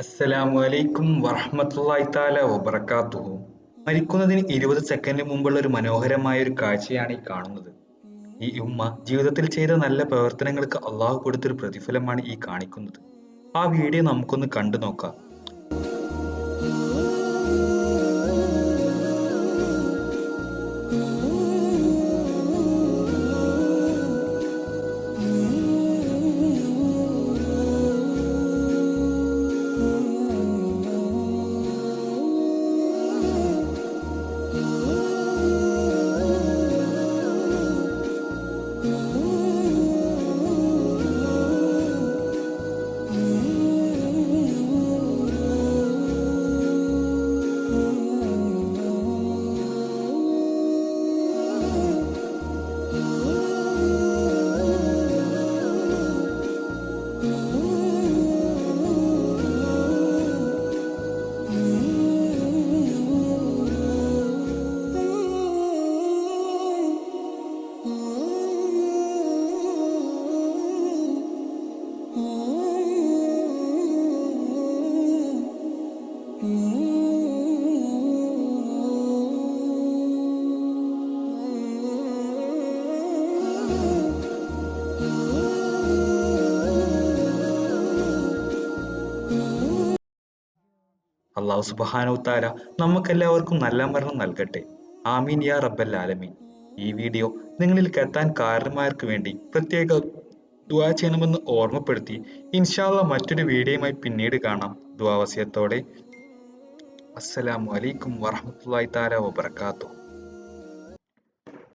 അസ്സലാമു അലൈക്കും വറഹ്മത്തുള്ളാഹി താല വബറകാതുഹു മരിക്കുന്നതിന് ഇരുപത് സെക്കൻഡിന് മുമ്പുള്ള ഒരു മനോഹരമായ ഒരു കാഴ്ചയാണ് ഈ കാണുന്നത്. ഈ ഉമ്മ ജീവിതത്തിൽ ചെയ്ത നല്ല പ്രവർത്തനങ്ങൾക്ക് അള്ളാഹു കൊടുത്തൊരു പ്രതിഫലമാണ് ഈ കാണിക്കുന്നത്. ആ വീഡിയോ നമുക്കൊന്ന് കണ്ടു നോക്കാം അള്ളാഹു സുബ്ഹാനഹു തആല നമുക്കെല്ലാവർക്കും നല്ല മരണം നൽകട്ടെ. ആമീൻ യാ റബ്ബൽ ആലമീൻ. ഈ വീഡിയോ നിങ്ങളിലേക്ക് എത്താൻ കാരണന്മാർക്ക് വേണ്ടി പ്രത്യേക ദുവാ ചെയ്യണമെന്ന് ഓർമ്മപ്പെടുത്തി ഇൻഷാ അല്ലാഹ് മറ്റൊരു വീഡിയോയുമായി പിന്നീട് കാണാം. ദുആ വസിയത്തോടെ അസ്സലാമു അലൈക്കും വറഹ്മത്തുള്ളാഹി താല വബറകാതുഹു.